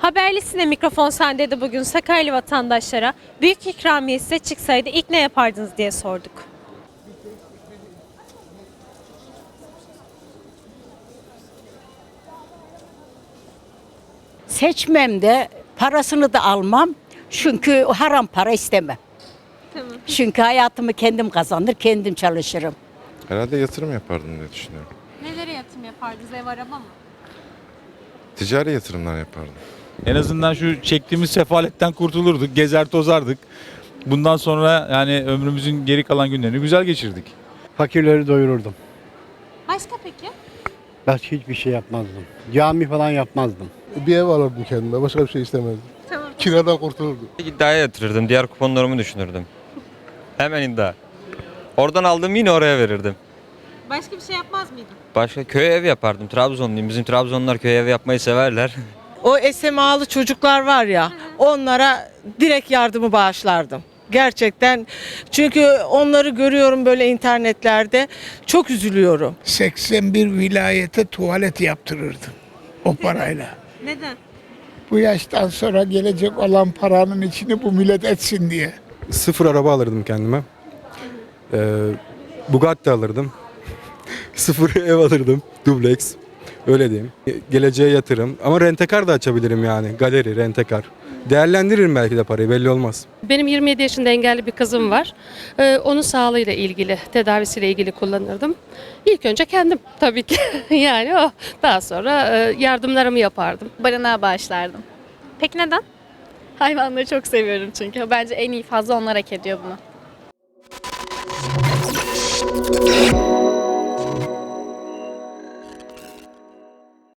Haberlisine mikrofon sende de bugün Sakaryalı vatandaşlara büyük ikramiye size çıksaydı ilk ne yapardınız diye sorduk. Seçmem de parasını da almam. Çünkü haram para istemem. Tamam. Çünkü hayatımı kendim kazanır, kendim çalışırım. Herhalde yatırım yapardım diye düşünüyorum. Nelere yatırım yapardınız? Ev araba mı? Ticari yatırımlar yapardım. En azından şu çektiğimiz sefaletten kurtulurduk, gezer tozardık. Bundan sonra yani ömrümüzün geri kalan günlerini güzel geçirdik. Fakirleri doyururdum. Başka peki? Başka hiçbir şey yapmazdım. Cami falan yapmazdım. Bir ev alırdım kendime. Başka bir şey istemezdim. Tamam. Kiradan kurtulurdum. İddiaya yatırırdım. Diğer kuponlarımı düşünürdüm. Hemen iddia. Oradan aldığımı yine oraya verirdim. Başka bir şey yapmaz mıydın? Başka köy ev yapardım. Trabzonluyum. Bizim Trabzonlular köy ev yapmayı severler. O SMA'lı çocuklar var ya onlara direkt yardımı bağışlardım. Gerçekten çünkü onları görüyorum böyle internetlerde çok üzülüyorum. 81 vilayete tuvalet yaptırırdım o parayla. Neden? Bu yaştan sonra gelecek olan paranın içini bu millet etsin diye. Sıfır araba alırdım kendime. Ee, Bugatti alırdım. Sıfır ev alırdım. Dubleks. Öyle diyeyim. Geleceğe yatırım. Ama rentekar da açabilirim yani. Galeri, rentekar. Değerlendiririm belki de parayı belli olmaz. Benim 27 yaşında engelli bir kızım var. Ee, onun sağlığıyla ilgili, tedavisiyle ilgili kullanırdım. İlk önce kendim tabii ki. yani o. Daha sonra e, yardımlarımı yapardım. Barınağa bağışlardım. Peki neden? Hayvanları çok seviyorum çünkü. Bence en iyi fazla onlar hak ediyor bunu.